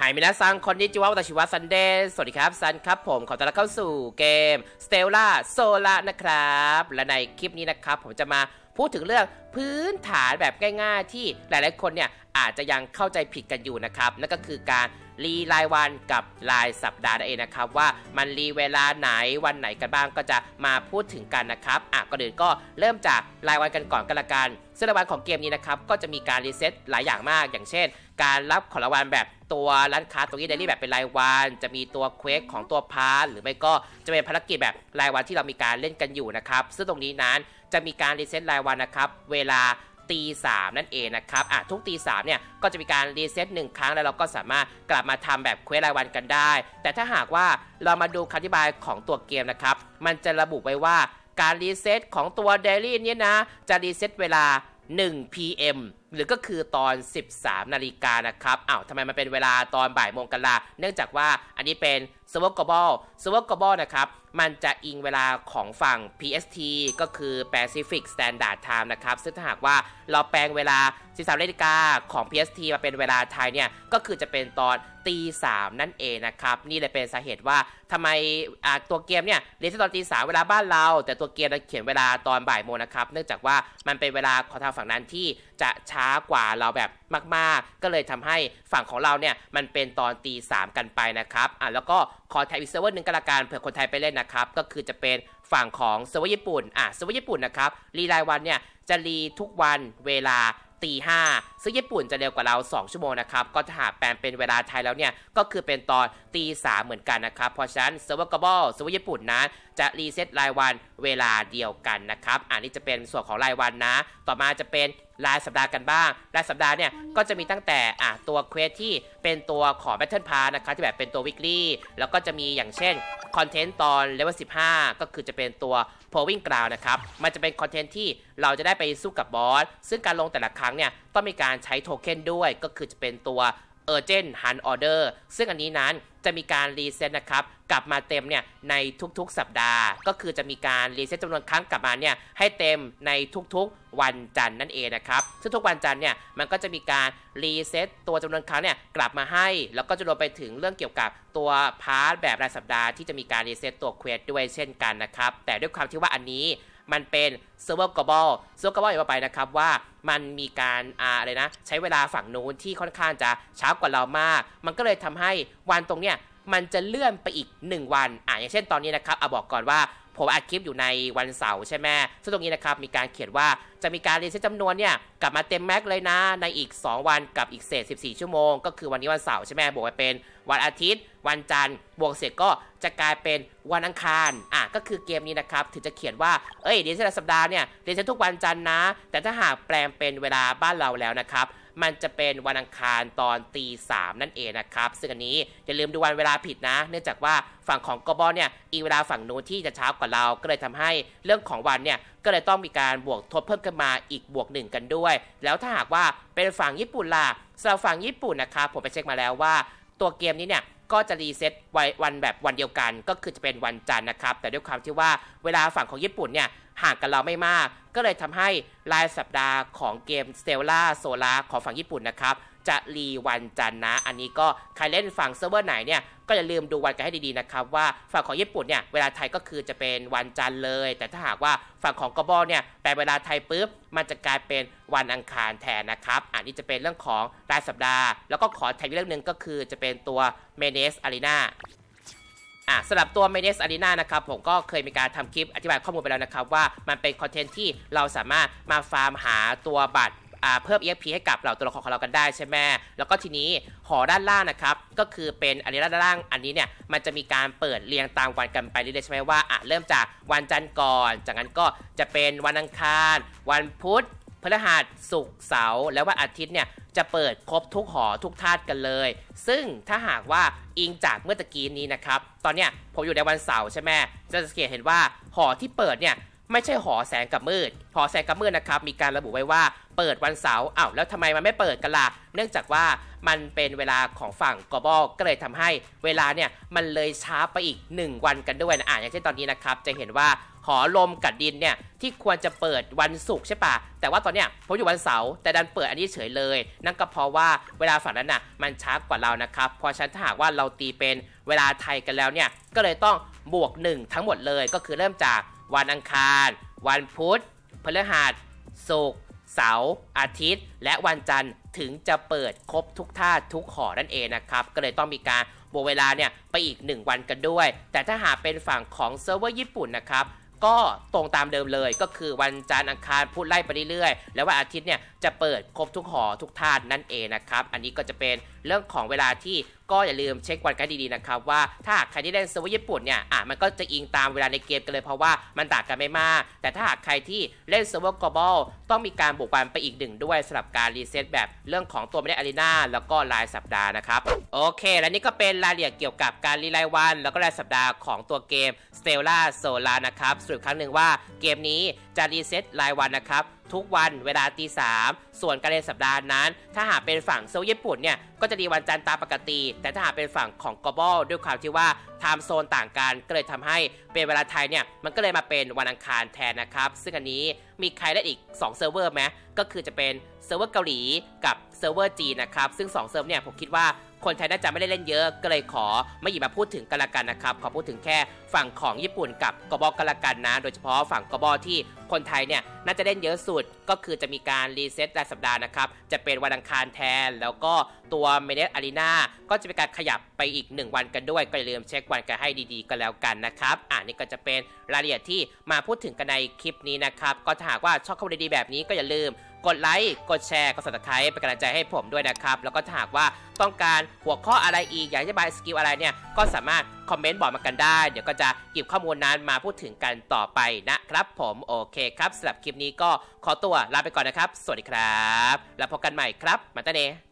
หายมินาซังคนนิจิวะวัตชิวะซันเดย์สวัสดีครับ ซันครับผม ขอต้อนรับเข้าสู่เกม Stella Sola นะครับ และในคลิปนี้นะครับ ผมจะมาพูดถึงเรื่องพื้นฐานแบบง่ายๆ ที่หลายๆคนเนี่ยอาจจะยังเข้าใจผิดกันอยู่นะครับ นั่นก็คือการรีรายวันกับรายสัปดาห์นั่นเองนะครับ ว่ามันรีเวลาไหนวันไหนกันบ้างก็จะมาพูดถึงกันนะครับอะก็เดินก็เริ่มจากรายวันกันก่อนกันละกันซึ่งรายวันของเกมนี้นะครับก็จะมีการรีเซ็ตหลายอย่างมาก อย่างเช่น การรับของรางวัลแบบตัวร้านค้าตัวนี้เดลี่แบบเป็นรายวัน จะมีตัวเควสของตัวพาร์หรือไม่ก็จะเป็นภารกิจแบบรายวันที่เรามีการเล่นกันอยู่นะครับซึ่งตรงนี้นั้นจะมีการรีเซ็ตรายวันนะครับเวลาตีสามนั่นเองนะครับอะทุกตีสามเนี่ยก็จะมีการรีเซ็ตหนึ่งครั้งแล้วเราก็สามารถกลับมาทำแบบเควสรายวันกันได้ แต่ถ้าหากว่าเรามาดูคำอธิบายของตัวเกมนะครับ มันจะระบุไว้ว่าการรีเซ็ตของตัวเดลี่เนี่ยนะ จะรีเซ็ตเวลา 1 PM หรือก็คือตอน 13 นาฬิกานะครับอ้าวทำไมมันเป็นเวลาตอนบ่ายโมงกันละเนื่องจากว่าอันนี้เป็น s w o g l o b a l s w o g l o b a l นะครับ มันจะอิงเวลาของฝั่ง PST ก็คือ Pacific Standard Time นะครับ ซึ่งถ้าหากว่าเราแปลงเวลา 13นาฬิกาของ PST มาเป็นเวลาไทยเนี่ย ก็คือจะเป็นตอนตีสามนั่นเองนะครับ นี่เลยเป็นสาเหตุว่าทำไมตัวเกมเนี่ยเรียนตอนตีสามเวลาบ้านเรา แต่ตัวเกมเขียนเวลาตอนบ่ายโมงนะครับ เนื่องจากว่ามันเป็นเวลาของทางฝั่งนั้นที่ จะช้ากว่าเราแบบมาก ๆ ก็เลยทำให้ฝั่งของเราเนี่ยมันเป็นตอนตีสามกันไปนะครับอะแล้วก็ขอไทยอีกเซิร์ฟเวอร์หนึ่งกันละกันเผื่อคนไทยไปเล่นนะครับ ก็คือจะเป็นฝั่งของเซิร์ฟเวอร์ญี่ปุ่นอะเซิร์ฟเวอร์ญี่ปุ่นนะครับรีรายวันเนี่ยจะรีทุกวันเวลาตีห้าซึ่งญี่ปุ่นจะเร็วกว่าเรา 2 ชั่วโมงนะครับ ก็ถ้าหากแปลงเป็นเวลาไทยแล้วเนี่ย ก็คือเป็นตอนตีสามเหมือนกันนะครับ เพราะฉะนั้นเซิร์ฟเวอร์กบอลเซิร์ฟเวอร์ญี่ปุ่นนะจะรีเซ็ตรายวันเวลาเดียวกันนะครับ อันนี้จะเป็นส่วนของรายวันนะ ต่อมาจะเป็น รายสัปดาห์กันบ้าง รายสัปดาห์เนี่ยก็จะมีตั้งแต่อะตัวเควสที่เป็นตัวของ Battle Pass นะคะที่แบบเป็นตัว weekly แล้วก็จะมีอย่างเช่นคอนเทนต์ตอนเลเวล15 ก็คือจะเป็นตัว p o w i n g Ground นะครับ มันจะเป็นคอนเทนต์ที่เราจะได้ไปสู้กับบอส ซึ่งการลงแต่ละครั้งเนี่ย ต้องมีการใช้โทเค็นด้วย ก็คือจะเป็นตัว Urgent Hunt Order ซึ่งอันนี้นั้นจะมีการรีเซ็ตนะครับ กลับมาเต็มเนี่ยในทุกๆสัปดาห์ ก็คือจะมีการรีเซ็ตจำนวนครั้งกลับมาเนี่ยให้เต็มในทุกๆวันจันทร์นั่นเองนะครับ ซึ่งทุกวันจันทร์เนี่ยมันก็จะมีการรีเซ็ตตัวจำนวนครั้งเนี่ยกลับมาให้ แล้วก็จะรวมไปถึงเรื่องเกี่ยวกับตัวพาร์ทแบบรายสัปดาห์ที่จะมีการรีเซ็ตตัวเควสด้วยเช่นกันนะครับ แต่ด้วยความที่ว่าอันนี้ มันเป็นเซิร์ฟเวอร์กอบอลเซิร์ฟเวอร์กอบอลอย่างไปนะครับว่ามันมีการอะไรนะ ใช้เวลาฝั่งนู้นที่ค่อนข้างจะช้ากว่าเรามาก มันก็เลยทำให้วันตรงเนี้ยมันจะเลื่อนไปอีก 1 วันอ่าอย่างเช่นตอนนี้นะครับเอาบอกก่อนว่า ผมอัดคลิปอยู่ในวันเสาร์ใช่ไหมซึ่งตรงนี้นะครับมีการเขียนว่าจะมีการรีเซ็ตจำนวนเนี่ยกลับมาเต็มแม็กเลยนะ ในอีก 2 วันกับอีกเศษ 14 ชั่วโมง ก็คือวันนี้วันเสาร์ใช่ไหมบวกไปเป็นวันอาทิตย์ วันจันทร์บวกเสร็จก็จะกลายเป็นวันอังคารอะก็คือเกมนี้นะครับถึงจะเขียนว่าเอ้ยรีเซ็ตสัปดาห์เนี่ยรีเซ็ตทุกวันจันทร์นะ แต่ถ้าหากแปลงเป็นเวลาบ้านเราแล้วนะครับ มันจะเป็นวันอังคารตอนตีสามนั่นเองนะครับ ซึ่งอันนี้อย่าลืมดูวันเวลาผิดนะ เนื่องจากว่าฝั่งของกบอเนี่ยอีเวลาฝั่งนู้นที่จะเช้ากว่าเรา ก็เลยทำให้เรื่องของวันเนี่ยก็เลยต้องมีการบวกทบเพิ่มขึ้นมาอีกบวกหนึ่งกันด้วย แล้วถ้าหากว่าเป็นฝั่งญี่ปุ่นล่ะสำหรับฝั่งญี่ปุ่นนะครับผมไปเช็คมาแล้วว่า ตัวเกมนี้เนี่ย ก็จะรีเซ็ตวันแบบวันเดียวกัน ก็คือจะเป็นวันจันทร์นะครับ แต่ด้วยความที่ว่าเวลาฝั่งของญี่ปุ่นเนี่ยห่างกันเราไม่มาก ก็เลยทำให้รายสัปดาห์ของเกม Stella Solar ของฝั่งญี่ปุ่นนะครับ จะรีวันจันนะ อันนี้ก็ใครเล่นฝั่งเซิร์ฟเวอร์ไหนเนี่ยก็อย่าลืมดูวันกันให้ดีๆนะครับว่าฝั่งของญี่ปุ่นเนี่ยเวลาไทยก็คือจะเป็นวันจันทร์เลย แต่ถ้าหากว่าฝั่งของกบอเนี่ยแปลเวลาไทยปุ๊บมันจะกลายเป็นวันอังคารแทนนะครับอันนี้จะเป็นเรื่องของรายสัปดาห์ แล้วก็ขอแทนเรื่องหนึ่งก็คือจะเป็นตัว m e n e s Arena อะสำหรับตัว m e n e s Arena นะครับผมก็เคยมีการทำคลิปอธิบายข้อมูลไปแล้วนะครับว่ามันเป็นคอนเทนต์ที่เราสามารถมาฟาร์มหาตัวบัตร เพิ่ม EXP ให้กับเหล่าตัวละครของเรากันได้ใช่ไหมแล้วก็ทีนี้หอด้านล่างนะครับ ก็คือเป็นอันนี้ด้านล่างอันนี้เนี่ยมันจะมีการเปิดเรียงตามวันกันไปเรื่อยๆใช่ไหมว่าอะเริ่มจากวันจันทร์ก่อน จากนั้นก็จะเป็นวันอังคาร วันพุธพฤหัสศุกร์เสาร์แล้ววันอาทิตย์เนี่ยจะเปิดครบทุกหอทุกธาตุกันเลย ซึ่งถ้าหากว่าอิงจากเมื่อตะกี้นี้นะครับ ตอนเนี้ยผมอยู่ในวันเสาร์ใช่ไหมจะสังเกตเห็นว่าหอที่เปิดเนี่ย ไม่ใช่หอแสงกับมืด หอแสงกับมืดนะครับมีการระบุไว้ว่าเปิดวันเสาร์อ้าวแล้วทำไมมันไม่เปิดกันล่ะเนื่องจากว่ามันเป็นเวลาของฝั่งกอบอก็เลยทำให้เวลาเนี่ยมันเลยช้าไปอีก 1 วันกันด้วยนะอะอย่างเช่นตอนนี้นะครับจะเห็นว่าหอลมกับดินเนี่ยที่ควรจะเปิดวันศุกร์ใช่ปะแต่ว่าตอนเนี้ยผมอยู่วันเสาร์แต่ดันเปิดอันนี้เฉยเลย นั่นก็เพราะว่าเวลาฝั่งนั้นน่ะมันช้ากว่าเรานะครับเพราะฉะนันถ้าหากว่าเราตีเป็นเวลาไทยกันแล้วเนี่ยก็เลยต้องบวก 1 ทั้งหมดเลยก็คือเริ่มจาก วันอังคาร วันพุธพฤหัสศุกร์เสาร์อาทิตย์ และวันจันทร์ถึงจะเปิดครบทุกท่าทุกหอนั่นเองนะครับ ก็เลยต้องมีการบวกเวลาเนี่ยไปอีก 1 วันกันด้วย แต่ถ้าหากเป็นฝั่งของเซิร์ฟเวอร์ญี่ปุ่นนะครับก็ตรงตามเดิมเลยก็คือวันจันทร์อังคารพุธไล่ไปเรื่อยๆ แล้ววันอาทิตย์เนี่ยจะเปิดครบทุกหอทุกท่านนั่นเองนะครับ อันนี้ก็จะเป็นเรื่องของเวลาที่ ก็อย่าลืมเช็ควันกันดีๆนะครับว่าถ้าหากใครที่เล่นเซิร์ฟเวอร์ญี่ปุ่นเนี่ยอะมันก็จะอิงตามเวลาในเกมกันเลยเพราะว่ามันต่างกันไม่มาก แต่ถ้าหากใครที่เล่นเซิร์ฟเวอร์ global ต้องมีการบวกวันไปอีกหนึ่งด้วยสำหรับการรีเซ็ตแบบเรื่องของตัวไม่ได้อารีนาแล้วก็รายสัปดาห์นะครับโอเค และนี่ก็เป็นรายละเอียดเกี่ยวกับการรีรายวัน แล้วก็รายสัปดาห์ของตัวเกม Stella Solar นะครับสรุปครั้งหนึ่งว่าเกมนี้จะรีเซ็ตรายวันนะครับ ทุกวันเวลาตีสามส่วนการเรียนสัปดาห์นั้น ถ้าหากเป็นฝั่งเซลล์ญี่ปุ่นเนี่ยก็จะดีวันจันทร์ตามปกติ แต่ถ้าหากเป็นฝั่งของกอบอลด้วยความที่ว่า ไทม์โซนต่างกันก็เลยทำให้เป็นเวลาไทยเนี่ยมันก็เลยมาเป็นวันอังคารแทนนะครับ ซึ่งอันนี้มีใครได้อีก2เซิร์ฟเวอร์ไหมก็คือจะเป็นเซิร์ฟเวอร์เกาหลีกับเซิร์ฟเวอร์จีนนะครับซึ่ง2เซิร์ฟเนี่ยผมคิดว่าคนไทยน่าจะไม่ได้เล่นเยอะก็เลยขอไม่หยิบมาพูดถึงกันละกันนะครับ ขอพูดถึงแค่ฝั่งของญี่ปุ่นกับกบกันละกันนะ โดยเฉพาะฝั่งกบที่คนไทยเนี่ยน่าจะเล่นเยอะสุดก็คือจะมีการรีเซ็ตรายสัปดาห์นะครับ จะเป็นวันอังคารแทน แล้วก็ตัวเมเนสอารีนาก็จะเป็นการขยับ ไปอีก 1 วันกันด้วยก็อย่าลืมเช็ควันกันให้ดีๆก็แล้วกันนะครับอ่านี่ก็จะเป็นรายละเอียดที่มาพูดถึงกันในคลิปนี้นะครับก็ถ้าหากว่าชอบข้อมูลดีๆแบบนี้ก็อย่าลืมกดไลค์ กดแชร์ กด subscribe เป็นกำลังใจให้ผมด้วยนะครับ แล้วก็ถ้าหากว่าต้องการหัวข้ออะไรอีก อยากจะบายสกิลอะไรเนี่ย ก็สามารถคอมเมนต์บอกมากันได้ เดี๋ยวก็จะหยิบข้อมูลนั้นมาพูดถึงกันต่อไปนะครับผมโอเคครับสำหรับคลิปนี้ก็ขอตัวลาไปก่อนนะครับ สวัสดีครับ แล้วพบกันใหม่ครับมาตาเน